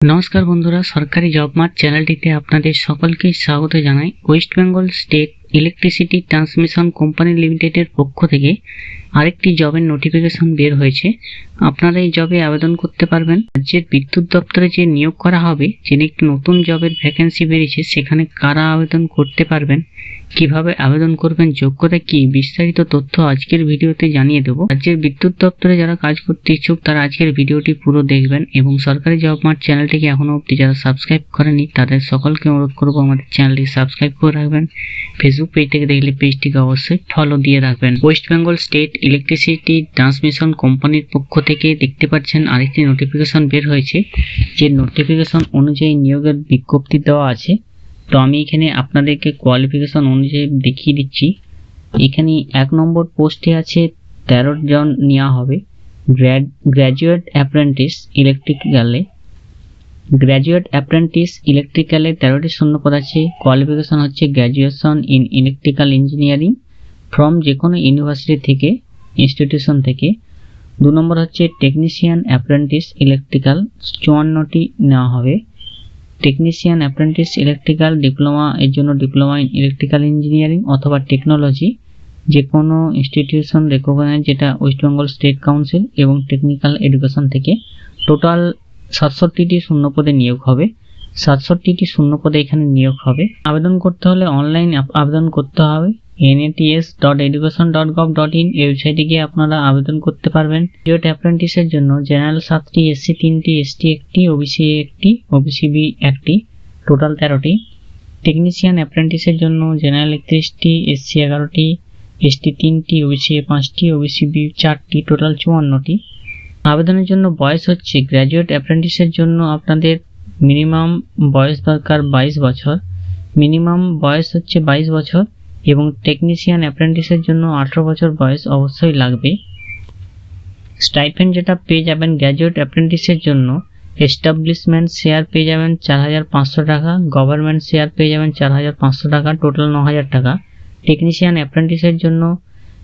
নমস্কার বন্ধুরা, সরকারি জব মার্ট চ্যানেলটিতে আপনাদের সকলকে স্বাগত জানাই। West Bengal State electricity transmission company লিমিটেডের পক্ষ থেকে আরেকটি জবের নোটিফিকেশন বের হয়েছে। আপনারা এই জবে আবেদন করতে পারবেন। রাজ্যের বিদ্যুৎ দপ্তরে যে নিয়োগ করা হবে, যিনি একটি নতুন জবের ভ্যাকেন্সি বেরিয়েছে, সেখানে কারা আবেদন করতে পারবেন কীভাবে আবেদন করবেন যোগ্যতা কি বিস্তারিত তথ্য আজকের ভিডিওতে জানিয়ে দেবো। রাজ্যের বিদ্যুৎ দপ্তরে যারা কাজ করতে ইচ্ছুক, তারা আজকের ভিডিওটি পুরো দেখবেন এবং সরকারি জব মার্ট চ্যানেলটিকে এখনও অবধি যারা সাবস্ক্রাইব করেনি, তাদের সকলকে অনুরোধ করব আমাদের চ্যানেলটি সাবস্ক্রাইব করে রাখবেন। ফেসবুক পেজ থেকে দেখলে পেজটিকে অবশ্যই ফলো দিয়ে রাখবেন। West Bengal State electricity transmission কোম্পানির পক্ষ থেকে দেখতে পাচ্ছেন, আরেকটি নোটিফিকেশন বের হয়েছে। যে নোটিফিকেশন অনুযায়ী নিয়োগের বিজ্ঞপ্তি দেওয়া আছে তো আমি এখানে আপনাদেরকে কোয়ালিফিকেশন অনুযায়ী দেখিয়ে দিচ্ছি। এখানে এক নম্বর পোস্টে আছে তেরো জন নেওয়া হবে। গ্র্যাজুয়েট অ্যাপ্রেন্টিস ইলেকট্রিক্যালে গ্র্যাজুয়েট অ্যাপ্রেন্টিস ইলেকট্রিক্যালে তেরোটি শূন্যপদ আছে। কোয়ালিফিকেশন হচ্ছে graduation in electrical engineering from যে কোনো ইউনিভার্সিটি থেকে ইনস্টিটিউশন থেকে। দু নম্বর হচ্ছে টেকনিশিয়ান অ্যাপ্রেন্টিস ইলেকট্রিক্যাল চুয়ান্নটি নেওয়া হবে। টেকনিশিয়ান অ্যাপ্রেন্টিস ইলেকট্রিক্যাল ডিপ্লোমা এর জন্য ডিপ্লোমা ইন ইলেকট্রিক্যাল ইঞ্জিনিয়ারিং অথবা টেকনোলজি যে কোনো ইনস্টিটিউশন রেকগনাইজ যেটা ওয়েস্ট বেঙ্গল স্টেট কাউন্সিল এবং টেকনিক্যাল এডুকেশন থেকে টোটাল সাতষট্টিটি শূন্য পদে নিয়োগ হবে। সাতষট্টিটি শূন্যপদে এখানে নিয়োগ হবে। আবেদন করতে হলে অনলাইন আবেদন করতে হবে। NATS dot education dot gov dot in ওয়েবসাইটে গিয়ে আপনারা আবেদন করতে পারবেন। জিওট অ্যাপ্রেন্টিসের জন্য জেনারেল সাতটি এসসি তিনটি এসটি একটি ওবিসি একটি ওবিসি বি একটি টোটাল তেরোটি। টেকনিশিয়ান অ্যাপ্রেন্টিসের জন্য জেনারেল একত্রিশটি এসসি এগারোটি এসটি তিনটি ওবিসি পাঁচটি ওবিসি বি চারটি টোটাল চুয়ান্নটি। আবেদনের জন্য বয়স হচ্ছে। গ্র্যাজুয়েট অ্যাপ্রেন্টিসের জন্য আপনাদের মিনিমাম বয়স দরকার বাইশ বছর। মিনিমাম বয়স হচ্ছে বাইশ বছর এবং টেকনিশিয়ান অ্যাপ্রেন্টিসের জন্য আঠেরো বছর বয়স অবশ্যই লাগবে। স্টাইপেন্ড যেটা পেয়ে যাবেন গ্র্যাজুয়েট অ্যাপ্রেন্টিসের জন্য এস্টাবলিশমেন্ট শেয়ার পেয়ে যাবেন চার হাজার পাঁচশো টাকা গভর্নমেন্ট শেয়ার পেয়ে যাবেন চার হাজার পাঁচশো টাকা টোটাল ন হাজার টাকা। টেকনিশিয়ান অ্যাপ্রেন্টিসের জন্য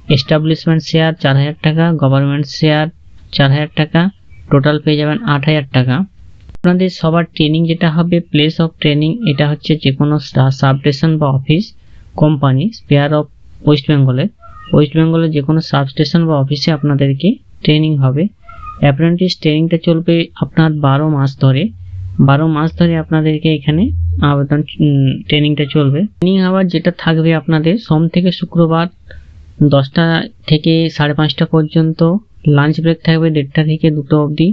এস্টাবলিশমেন্ট শেয়ার চার হাজার টাকা গভর্নমেন্ট শেয়ার চার হাজার টাকা টোটাল পেয়ে যাবেন আট হাজার টাকা। আপনাদের সবার ট্রেনিং যেটা হবে প্লেস অফ ট্রেনিং এটা হচ্ছে যে কোনো সাবস্টেশন বা office company spare of West বেঙ্গলের ওয়েস্ট বেঙ্গলের যে কোনো সাবস্টেশন বা অফিসে আপনাদেরকে ট্রেনিং হবে। অ্যাপ্রেন্টিস ট্রেনিংটা চলবে আপনার বারো মাস ধরে। বারো মাস ধরে আপনাদেরকে এখানে আবেদন ট্রেনিংটা চলবে। ট্রেনিং আওয়ার যেটা থাকবে আপনাদের সোম থেকে শুক্রবার দশটা থেকে সাড়ে পাঁচটা পর্যন্ত। লাঞ্চ ব্রেক থাকবে দেড়টা থেকে দুটো অবধি।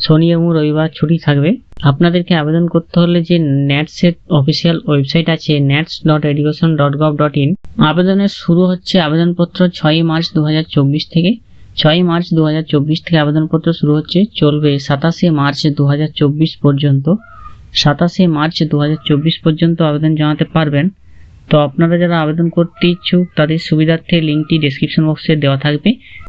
শনি এবং রবিবার ছুটি থাকবে। আপনাদেরকে আবেদন করতে হলে যে ন্যাটসের অফিসিয়াল ওয়েবসাইট আছে, NATS dot education dot gov dot in. আবেদনের শুরু হচ্ছে আবেদনপত্র ছয়ই মার্চ দু হাজার চব্বিশ থেকে। ছয়ই মার্চ দু হাজার চব্বিশ থেকে আবেদনপত্র শুরু হচ্ছে, চলবে সাতাশে মার্চ দু হাজার চব্বিশ পর্যন্ত। সাতাশে মার্চ দু হাজার চব্বিশ পর্যন্ত আবেদন জানাতে পারবেন। তো আপনারা যারা আবেদন করতে ইচ্ছুক, তাদের সুবিধার্থে লিঙ্কটি ডেসক্রিপশন বক্সে দেওয়া থাকবে।